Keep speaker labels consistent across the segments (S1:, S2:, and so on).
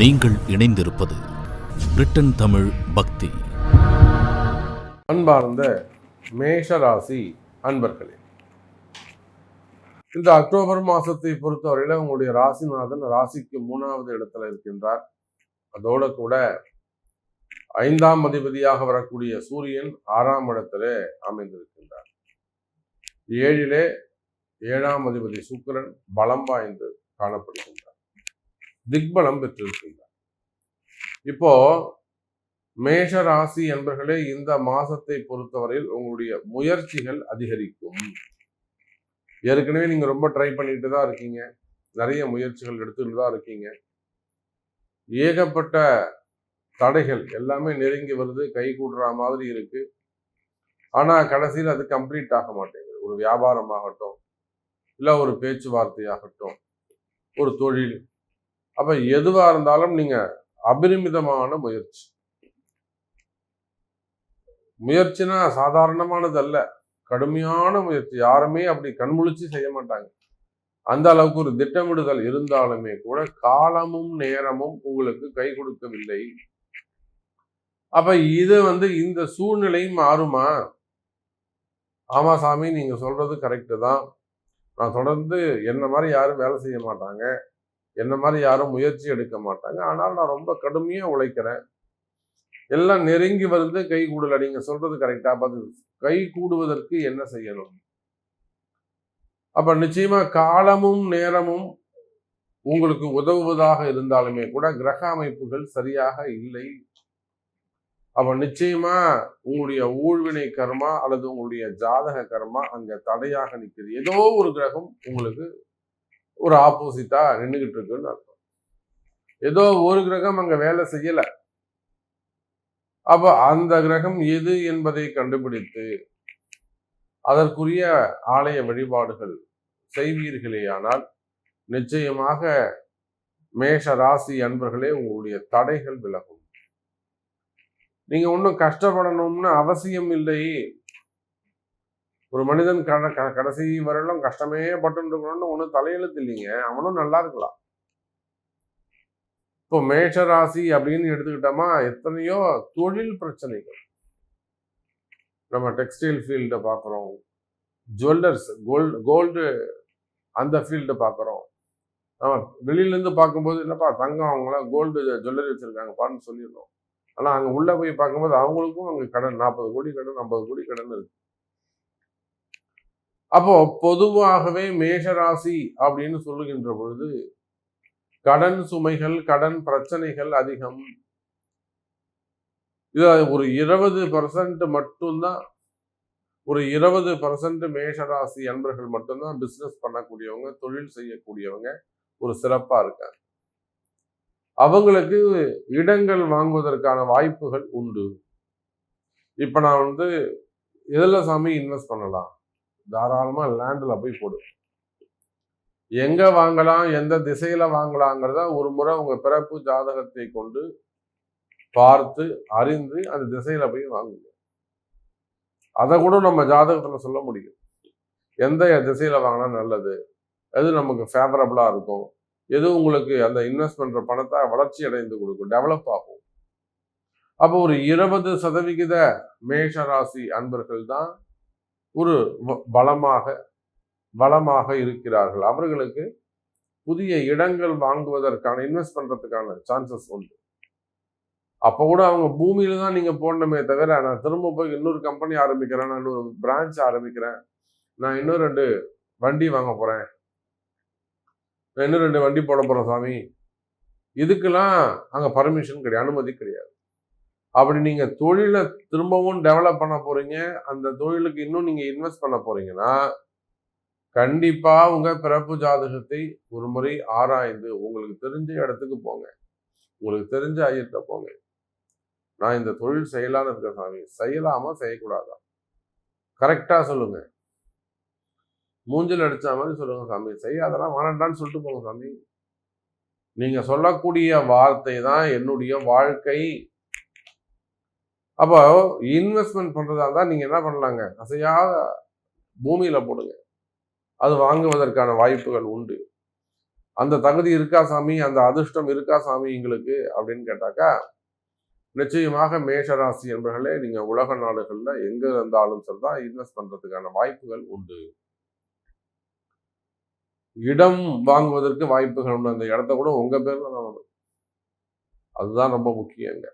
S1: நீங்கள் இணைந்திருப்பது பிரிட்டன் தமிழ் பக்தி.
S2: அன்பார்ந்த மேஷராசி அன்பர்களே இந்த அக்டோபர் மாசத்தை பொறுத்தவரையில உங்களுடைய ராசிநாதன் ராசிக்கு மூணாவது இடத்துல இருக்கின்றார். அதோட கூட ஐந்தாம் அதிபதியாக வரக்கூடிய சூரியன் ஆறாம் இடத்துல அமைந்திருக்கின்றார். ஏழிலே ஏழாம் அதிபதி சுக்கிரன் பலம் வாய்ந்து காணப்படுகின்றார். திக்பலம் பெற்றிருக்கின்றார். இப்போ மேஷ ராசி என்பர்களே இந்த மாசத்தை பொறுத்தவரையில் உங்களுடைய முயற்சிகள் அதிகரிக்கும். ஏற்கனவே நீங்க ரொம்ப ட்ரை பண்ணிட்டு தான் இருக்கீங்க. நிறைய முயற்சிகள் எடுத்துக்கிட்டு தான் இருக்கீங்க. ஏகப்பட்ட தடைகள் எல்லாமே நெருங்கி வருது கை கூடுற மாதிரி இருக்கு. ஆனா கடைசியில் அது கம்ப்ளீட் ஆக மாட்டேங்குது. ஒரு வியாபாரமாகட்டும் இல்லை ஒரு பேச்சுவார்த்தையாகட்டும் ஒரு தொழில் அப்ப எதுவா இருந்தாலும் நீங்க அபரிமிதமான முயற்சி. முயற்சினா சாதாரணமானது அல்ல கடுமையான முயற்சி. யாருமே அப்படி கண்முழிச்சு செய்ய மாட்டாங்க. அந்த அளவுக்கு ஒரு திட்டமிடுதல் இருந்தாலுமே கூட காலமும் நேரமும் உங்களுக்கு கை கொடுக்கவில்லை. அப்ப இது வந்து இந்த சூழ்நிலை மாறுமா? ஆமா சாமி நீங்க சொல்றது கரெக்டு தான். நான் தொடர்ந்து என்ன மாதிரி யாரும் வேலை செய்ய மாட்டாங்க. என்ன மாதிரி யாரும் முயற்சி எடுக்க மாட்டாங்க. ஆனால் நான் ரொம்ப கடுமையா உழைக்கிறேன். எல்லாம் நெருங்கி வந்து கை கூடல. நீங்கள் சொல்றது கரெக்டா பார்த்து கை கூடுவதற்கு என்ன செய்யணும்? அப்ப நிச்சயமா காலமும் நேரமும் உங்களுக்கு உதவுவதாக இருந்தாலுமே கூட கிரக அமைப்புகள் சரியாக இல்லை. அப்ப நிச்சயமா உங்களுடைய ஊழ்வினை கர்மா அல்லது உங்களுடைய ஜாதக கர்மா அங்க தடையாக நிற்குது ஏதோ ஒரு கிரகம் உங்களுக்கு ஒரு ஆப்போசிட்டா நின்றுகிட்டு இருக்குன்னு அர்த்தம். ஏதோ ஒரு கிரகம் அங்க வேலை செய்யல. அப்ப அந்த கிரகம் எது என்பதை கண்டுபிடித்து அதற்குரிய ஆலய வழிபாடுகள் செய்வீர்களேயானால் நிச்சயமாக மேஷ ராசி அன்பர்களே உங்களுடைய தடைகள் விலகும். நீங்க ஒன்றும் கஷ்டப்படணும்னு அவசியம் இல்லை. ஒரு மனிதன் கட- க- கடைசி வரலும் கஷ்டமே பட்டு இருக்கணும்னு ஒன்றும் தலையெழுத்து இல்லைங்க அவனும் நல்லா இருக்கலாம். இப்போ மேஷ ராசி அப்படின்னு எடுத்துக்கிட்டோமா எத்தனையோ தொழில் பிரச்சனைகள். நம்ம டெக்ஸ்டைல் ஃபீல்டை பார்க்குறோம் ஜுவல்லர்ஸ் கோல்டு கோல்டு அந்த ஃபீல்டை பார்க்குறோம் நம்ம வெளியிலேருந்து பார்க்கும்போது என்னப்பா தங்கம் அவங்களாம் கோல்டு ஜுவல்லரி வச்சுருக்காங்கப்பான்னு சொல்லிடுறோம் ஆனால் அங்கே உள்ளே போய் பார்க்கும்போது அவங்களுக்கும் அங்கே கடன் நாற்பது கோடி கடன் ஐம்பது கோடி கடன் இருக்கு. அப்போ பொதுவாகவே மேஷராசி அப்படின்னு சொல்லுகின்ற பொழுது கடன் சுமைகள் கடன் பிரச்சனைகள் அதிகம். இது ஒரு இருபது பர்சன்ட் மட்டும்தான். ஒரு இருபது பர்சன்ட் மேஷராசி அன்பர்கள் மட்டும்தான் பிசினஸ் பண்ணக்கூடியவங்க தொழில் செய்யக்கூடியவங்க ஒரு சிறப்பா இருக்காங்க. அவங்களுக்கு இடங்கள் வாங்குவதற்கான வாய்ப்புகள் உண்டு. இப்ப நான் வந்து எதில் சாமி இன்வெஸ்ட் பண்ணலாம்? தாராளமா லேண்ட்ல போய் போடு. எங்க வாங்கலாம் எந்த திசையில வாங்கலாங்கிறத ஒரு முறை உங்கள் பிறப்பு ஜாதகத்தை கொண்டு பார்த்து அறிந்து அந்த திசையில போய் வாங்குங்க. அதை கூட நம்ம ஜாதகத்துல சொல்ல முடியும். எந்த திசையில வாங்கினா நல்லது? எது நமக்கு ஃபேவரபிளா இருக்கும்? எது உங்களுக்கு அந்த இன்வெஸ்ட் பண்ணுற பணத்தை வளர்ச்சி அடைந்து கொடுக்கும்? டெவலப் ஆகும். அப்போ ஒரு இருபது சதவிகித மேஷ ராசி அன்பர்கள் தான் ஒரு வ- பலமாக வளமாக இருக்கிறார்கள். அவர்களுக்கு புதிய இடங்கள் வாங்குவதற்கான இன்வெஸ்ட் பண்ணுறதுக்கான சான்சஸ் உண்டு. அப்போ கூட அவங்க பூமியில தான் நீங்கள் போடணுமே தவிர நான் திரும்ப போய் இன்னொரு கம்பெனி ஆரம்பிக்கிறேன் நான் இன்னொரு பிரான்ச் ஆரம்பிக்கிறேன். நான் இன்னும் ரெண்டு வண்டி வாங்க போகிறேன் நான் இன்னும் ரெண்டு வண்டி போட போகிறேன் சாமி. இதுக்கெல்லாம் அங்கே பர்மிஷன் கிடையாது. அனுமதி கிடையாது. அப்படி நீங்க தொழிலை திரும்பவும் டெவலப் பண்ண போறீங்க அந்த தொழிலுக்கு இன்னும் நீங்க இன்வெஸ்ட் பண்ண போறீங்கன்னா கண்டிப்பா உங்க பிறப்பு ஜாதகத்தை ஒரு முறை ஆராய்ந்து உங்களுக்கு தெரிஞ்ச இடத்துக்கு போங்க. உங்களுக்கு தெரிஞ்ச ஐயர்கிட்ட போங்க. நான் இந்த தொழில் செய்யலான்னு இருக்கேன் சாமி. செய்யலாமா? செய்யக்கூடாதா? கரெக்டா சொல்லுங்க. மூஞ்சில் அடிச்ச மாதிரி சொல்லுங்க சாமி. செய்யாதெல்லாம் வேணாண்டான்னு சொல்லிட்டு போங்க சாமி. நீங்க சொல்லக்கூடிய வார்த்தை தான் என்னுடைய வாழ்க்கை. அப்போ இன்வெஸ்ட்மெண்ட் பண்ணுறதா இருந்தால் நீங்கள் என்ன பண்ணலாங்க? அசையாத பூமியில் போடுங்க. அது வாங்குவதற்கான வாய்ப்புகள் உண்டு. அந்த தகுதி இருக்கா சாமி? அந்த அதிர்ஷ்டம் இருக்கா சாமி எங்களுக்கு? அப்படின்னு கேட்டாக்கா நிச்சயமாக மேஷராசி என்பர்களே நீங்கள் உலக நாடுகளில் எங்கே இருந்தாலும் சரிதான் இன்வெஸ்ட் பண்ணுறதுக்கான வாய்ப்புகள் உண்டு. இடம் வாங்குவதற்கு வாய்ப்புகள் உண்டு. அந்த இடத்த கூட உங்கள் பேரில் தான் வரும். அதுதான் ரொம்ப முக்கியங்க.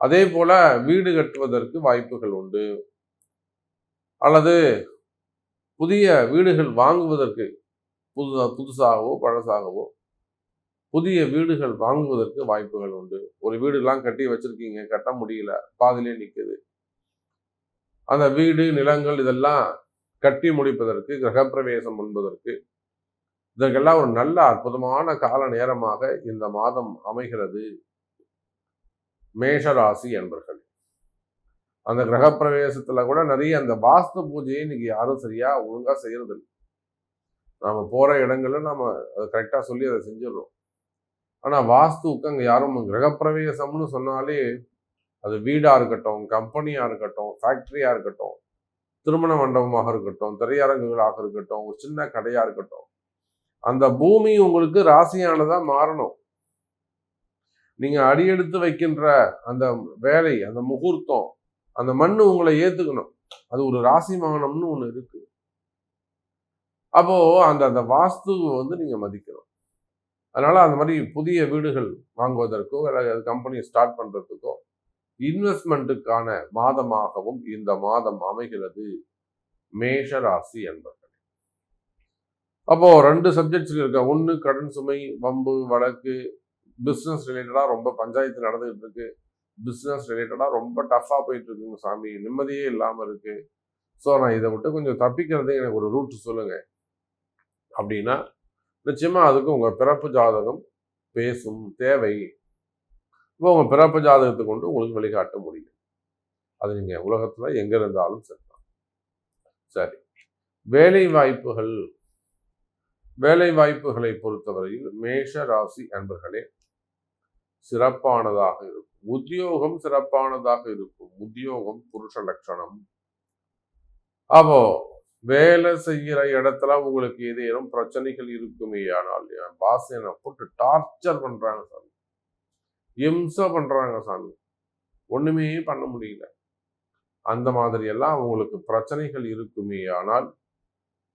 S2: அதே போல வீடு கட்டுவதற்கு வாய்ப்புகள் உண்டு. அல்லது புதிய வீடுகள் வாங்குவதற்கு புது புதுசாகவோ பழசாகவோ புதிய வீடுகள் வாங்குவதற்கு வாய்ப்புகள் உண்டு. ஒரு வீடுலாம் கட்டி வச்சிருக்கீங்க கட்ட முடியல பாதிலே நிற்குது அந்த வீடு நிலங்கள் இதெல்லாம் கட்டி முடிப்பதற்கு கிரகப்பிரவேசம் என்பதற்கு இதற்கெல்லாம் ஒரு நல்ல அற்புதமான கால நேரமாக இந்த மாதம் அமைகிறது. மேஷராசி என்பர்கள். அந்த கிரகப்பிரவேசத்தில் கூட நிறைய அந்த வாஸ்து பூஜையை இன்னைக்கு யாரும் சரியாக ஒழுங்காக செய்யறதில்லை. நாம் போகிற இடங்களில் நம்ம அதை கரெக்டாக சொல்லி அதை செஞ்சிடறோம். ஆனால் வாஸ்துவுக்கு அங்கே யாரும் கிரகப்பிரவேசம்னு சொன்னாலே அது வீடாக இருக்கட்டும் கம்பெனியாக இருக்கட்டும் ஃபேக்ட்ரியாக இருக்கட்டும் திருமண மண்டபமாக இருக்கட்டும் திரையரங்குகளாக இருக்கட்டும் ஒரு சின்ன கடையாக இருக்கட்டும். அந்த பூமி உங்களுக்கு ராசியானதாக மாறணும். நீங்கள் அடியெடுத்து வைக்கின்ற அந்த வேலை அந்த முகூர்த்தம் அந்த மண்ணு உங்களை ஏற்றுக்கணும் அது ஒரு ராசி மகனம்னு ஒன்று இருக்கு. அப்போ அந்த அந்த வாஸ்துவை வந்து நீங்க மதிக்கணும். அதனால அந்த மாதிரி புதிய வீடுகள் வாங்குவதற்கோ அல்லது கம்பெனியை ஸ்டார்ட் பண்ணுறதுக்கோ இன்வெஸ்ட்மெண்ட்டுக்கான மாதமாகவும் இந்த மாதம் அமைகிறது மேஷ ராசி என்பர்கள். அப்போ ரெண்டு சப்ஜெக்ட்ஸ் இருக்க. ஒன்று கடன் சுமை வம்பு வழக்கு பிஸ்னஸ் ரிலேட்டடாக ரொம்ப பஞ்சாயத்து நடந்துகிட்டு இருக்கு பிஸ்னஸ் ரிலேட்டடாக ரொம்ப டஃப்பாக போயிட்டு இருக்குங்க சாமி. நிம்மதியே இல்லாமல் இருக்கு. ஸோ நான் இதை விட்டு கொஞ்சம் தப்பிக்கிறது எனக்கு ஒரு ரூட் சொல்லுங்க. அப்படின்னா நிச்சயமாக அதுக்கு உங்கள் பிறப்பு ஜாதகம் பேசும் தேவை. இப்போ உங்கள் பிறப்பு ஜாதகத்தை கொண்டு உங்களுக்கு வழிகாட்ட முடியும். அது நீங்கள் உலகத்தில் எங்கே இருந்தாலும் சரிதான் சரி. வேலை வாய்ப்புகள். வேலை வாய்ப்புகளை பொறுத்தவரையில் மேஷ ராசி அன்பர்களே சிறப்பானதாக இருக்கும். உத்தியோகம் சிறப்பானதாக இருக்கும். உத்தியோகம் புருஷ லட்சணம். அப்போ வேலை செய்கிற இடத்துல உங்களுக்கு ஏதேனும் பிரச்சனைகள் இருக்குமே ஆனால் என் பாஸ் என்னை போட்டு டார்ச்சர் பண்றாங்க சாமி. இம்சை பண்றாங்க சாமி. ஒண்ணுமே பண்ண முடியல. அந்த மாதிரி எல்லாம் உங்களுக்கு பிரச்சனைகள் இருக்குமே ஆனால்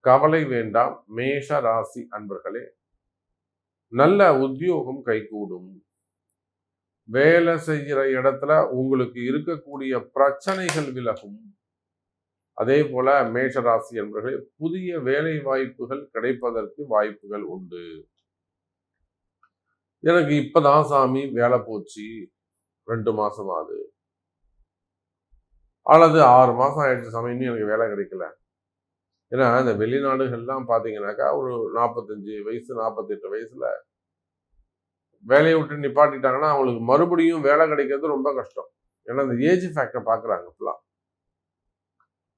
S2: கவலை வேண்டாம். மேஷ ராசி அன்பர்களே நல்ல உத்தியோகம் கைகூடும். வேலை செய்கிற இடத்துல உங்களுக்கு இருக்கக்கூடிய பிரச்சனைகள் விலகும். அதே போல மேஷராசி என்பவர்களே புதிய வேலை வாய்ப்புகள் கிடைப்பதற்கு வாய்ப்புகள் உண்டு. எனக்கு இப்பதான் சாமி வேலை போச்சு. ரெண்டு மாசம் ஆகுது. அல்லது ஆறு மாசம் ஆயிடுச்சு சாமி இன்னும் எனக்கு வேலை கிடைக்கல. ஏன்னா இந்த வெளிநாடுகள்லாம் பார்த்தீங்கன்னாக்கா ஒரு நாற்பத்தஞ்சு வயசு நாற்பத்தெட்டு வயசுல வேலையை விட்டு நிப்பாட்டிட்டாங்கன்னா அவங்களுக்கு மறுபடியும் வேலை கிடைக்கிறது ரொம்ப கஷ்டம். ஏன்னா இந்த ஏஜ் ஃபேக்டர் பார்க்குறாங்க ஃபுல்லாக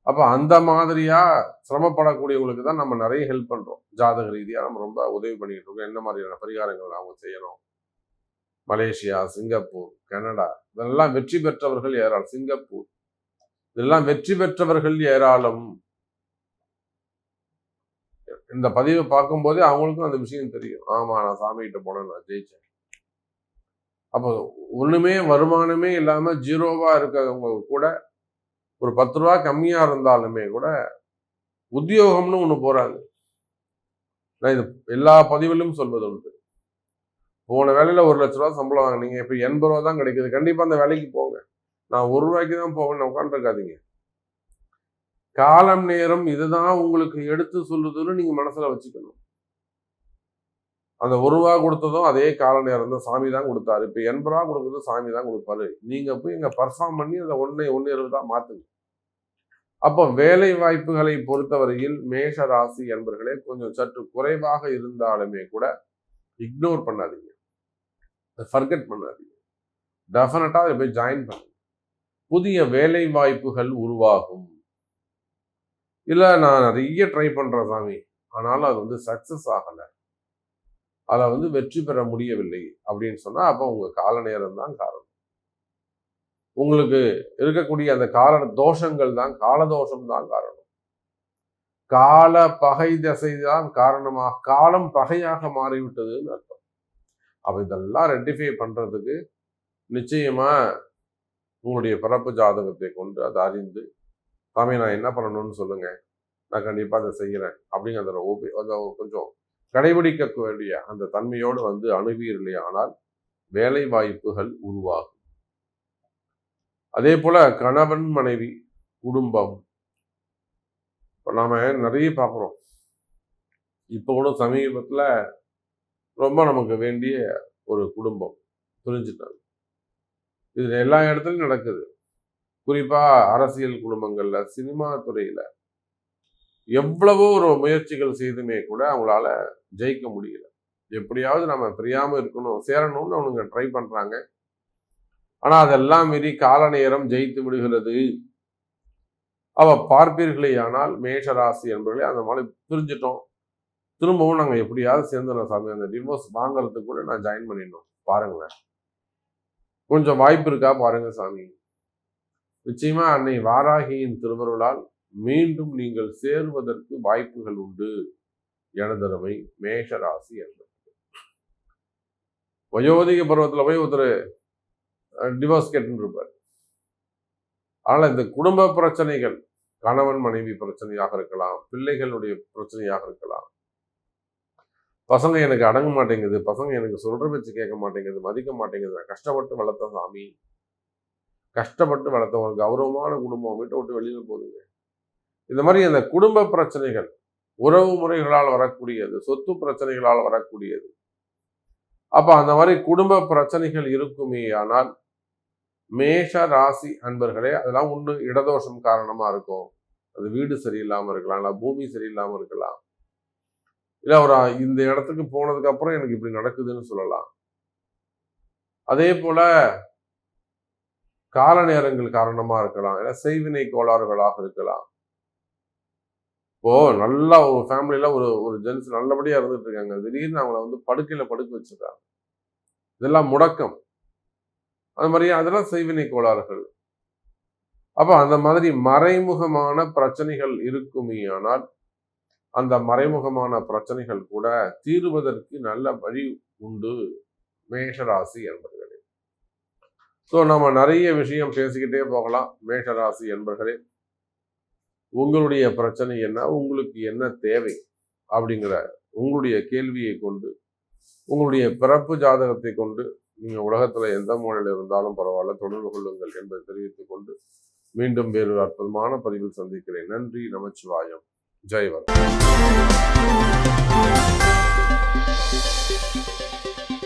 S2: அப்போ அந்த மாதிரியா சிரமப்படக்கூடியவங்களுக்கு தான் நம்ம நிறைய ஹெல்ப் பண்ணுறோம் ஜாதக ரீதியாக நம்ம ரொம்ப உதவி பண்ணிட்டு இருக்கோம். என்ன மாதிரியான பரிகாரங்கள் அவங்க செய்யணும்? மலேசியா சிங்கப்பூர் கனடா இதெல்லாம் வெற்றி பெற்றவர்கள் ஏராளம். சிங்கப்பூர். இதெல்லாம் வெற்றி பெற்றவர்கள் ஏராளம். இந்த பதிவை பார்க்கும்போதே அவங்களுக்கும் அந்த விஷயம் தெரியும். ஆமா நான் சாமிகிட்ட போனேன் நான் ஜெயிச்சேன். அப்போ ஒன்றுமே வருமானமே இல்லாமல் ஜீரோவா இருக்கிறவங்க கூட ஒரு பத்து ரூபா கம்மியா இருந்தாலுமே கூட உத்தியோகம்னு ஒன்று போறாங்க. நான் இது எல்லா பதிவிலும் சொல்வது உண்டு. போன வேலையில் ஒரு லட்ச ரூபா சம்பளம் வாங்கினீங்க இப்போ எண்பது ரூபா தான் கிடைக்குது. கண்டிப்பாக அந்த வேலைக்கு போங்க. நான் ஒரு ரூபாய்க்கு தான் போவேன் உட்காந்துருக்காதீங்க காலம் நேரம் இதுதான் உங்களுக்கு எடுத்து சொல்லுதுன்னு நீங்க மனசுல வச்சுக்கணும். அந்த ஒரு ரூபா கொடுத்ததும் அதே கால நேரம் தான் சாமி தான் கொடுத்தாரு. இப்போ எண்பது ரூபா கொடுக்குறது சாமி தான் கொடுப்பாரு. நீங்கள் போய் இங்கே பர்ஃபார்ம் பண்ணி அதை ஒன்று ஒன்னு தான் மாற்றுங்க அப்போ வேலை வாய்ப்புகளை பொறுத்தவரையில் மேஷ ராசி என்பர்களே கொஞ்சம் சற்று குறைவாக இருந்தாலுமே கூட இக்னோர் பண்ணாதீங்க. ஃபர்கெட் பண்ணாதீங்க. டெஃபினட்டாக அதை போய் ஜாயின் பண்ணுங்க. புதிய வேலை வாய்ப்புகள் உருவாகும். இல்லை நான் நிறைய ட்ரை பண்ணுறேன் சாமி. ஆனாலும் அது வந்து சக்ஸஸ் ஆகலை. அதில் வந்து வெற்றி பெற முடியவில்லை அப்படின்னு சொன்னா அப்போ உங்க கால நேரம் தான் காரணம். உங்களுக்கு இருக்கக்கூடிய அந்த கால தோஷங்கள் தான் காலதோஷம் தான் காரணம். கால பகை திசைதான் காரணமாக காலம் பகையாக மாறிவிட்டதுன்னு அர்த்தம். அப்போ இதெல்லாம் ரெட்டிஃபை பண்றதுக்கு நிச்சயமா உங்களுடைய பிறப்பு ஜாதகத்தை கொண்டு அதை அறிந்து சாமி நான் என்ன பண்ணணும்னு சொல்லுங்க. நான் கண்டிப்பாக அதை செய்யறேன். அப்படிங்கிற அந்த ஓபி அந்த கொஞ்சம் கடைபிடிக்க வேண்டிய அந்த தன்மையோடு வந்து அணுகுவீர்களே ஆனால் வேலை வாய்ப்புகள் உருவாகும். அதே போல கணவன் மனைவி குடும்பம். இப்போ நாம் நிறைய பார்க்குறோம். இப்போ கூட சமீபத்தில் ரொம்ப நமக்கு வேண்டிய ஒரு குடும்பம் புரிஞ்சுட்டாங்க. இது எல்லா இடத்துலையும் நடக்குது. குறிப்பாக அரசியல் குடும்பங்களில் சினிமா துறையில. எவ்வளவோ ஒரு முயற்சிகள் செய்துமே கூட அவங்களால ஜெயிக்க முடியல. எப்படியாவது நம்ம பிரியாமல் இருக்கணும் சேரணும்னு அவனுங்க ட்ரை பண்ணுறாங்க ஆனால் அதெல்லாம் மீறி கால நேரம் ஜெயித்து விடுகிறது. அவ பார்ப்பீர்களே ஆனால் மேஷ ராசி என்பவர்களே அந்த மாதிரி பிரிஞ்சிட்டோம். திரும்பவும் நாங்கள் எப்படியாவது சேர்ந்துடணும் சாமி. அந்த டிவோர்ஸ் வாங்குறதுக்கு கூட நான் ஜாயின் பண்ணிடணும். பாருங்களேன். கொஞ்சம் வாய்ப்பு இருக்கா? பாருங்க சாமி. நிச்சயமா அன்னை வாராகியின் திருவருளால் மீண்டும் நீங்கள் சேருவதற்கு வாய்ப்புகள் உண்டு. எனதருமை மேஷராசி என்பது வயோதிக பருவத்துல போய் ஒருத்தர் டிவோர்ஸ் கேட்டுன்னு இருப்பார் ஆனால் இந்த குடும்ப பிரச்சனைகள் கணவன் மனைவி பிரச்சனையாக இருக்கலாம் பிள்ளைகளுடைய பிரச்சனையாக இருக்கலாம். பசங்க எனக்கு அடங்க மாட்டேங்குது பசங்க எனக்கு சொல்ற பேச்சு கேட்க மாட்டேங்குது மதிக்க மாட்டேங்குது நான் கஷ்டப்பட்டு வளர்த்த சாமி கஷ்டப்பட்டு வளர்த்த ஒரு கௌரவமான குடும்பம் வீட்டை விட்டு வெளியில போகுதுங்க இந்த மாதிரி அந்த குடும்ப பிரச்சனைகள் உறவு முறைகளால் வரக்கூடியது சொத்து பிரச்சனைகளால் வரக்கூடியது. அப்ப அந்த மாதிரி குடும்ப பிரச்சனைகள் இருக்குமே ஆனால் மேஷ ராசி அன்பர்களே அதெல்லாம் ஒன்று இடதோஷம் காரணமா இருக்கும். அது வீடு சரியில்லாம இருக்கலாம் இல்லை பூமி சரியில்லாம இருக்கலாம். இல்லை ஒரு இந்த இடத்துக்கு போனதுக்கு அப்புறம் எனக்கு இப்படி நடக்குதுன்னு சொல்லலாம். அதே போல கால நேரங்கள் காரணமா இருக்கலாம் இல்லை செய்வினை கோளாறுகளாக இருக்கலாம். இப்போ நல்லா ஒரு ஃபேமிலியில ஒரு ஒரு ஜென்ஸ் நல்லபடியா இருந்துட்டு இருக்காங்க. திடீர்னு அவங்கள வந்து படுக்கையில படுக்க வச்சிருக்காங்க. இதெல்லாம் முடக்கம். அது மாதிரி அதெல்லாம் செய்வினை கோளாறுகள். அப்ப அந்த மாதிரி மறைமுகமான பிரச்சனைகள் இருக்குமே ஆனால் அந்த மறைமுகமான பிரச்சனைகள் கூட தீருவதற்கு நல்ல வழி உண்டு. மேஷராசி என்பர்களே. ஸோ நம்ம நிறைய விஷயம் பேசிக்கிட்டே போகலாம். மேஷராசி என்பர்களே. உங்களுடைய பிரச்சனை என்ன? உங்களுக்கு என்ன தேவை? அப்படிங்கிற உங்களுடைய கேள்வியை கொண்டு உங்களுடைய பிறப்பு ஜாதகத்தை கொண்டு நீங்கள் உலகத்தில் எந்த மூலையில் இருந்தாலும் பரவாயில்ல தொடர்பு கொள்ளுங்கள் என்பதை தெரிவித்துக் கொண்டு மீண்டும் வேறொரு அற்புதமான பதிவில் சந்திக்கிறேன். நன்றி நமச்சிவாயம். ஜெய்வர்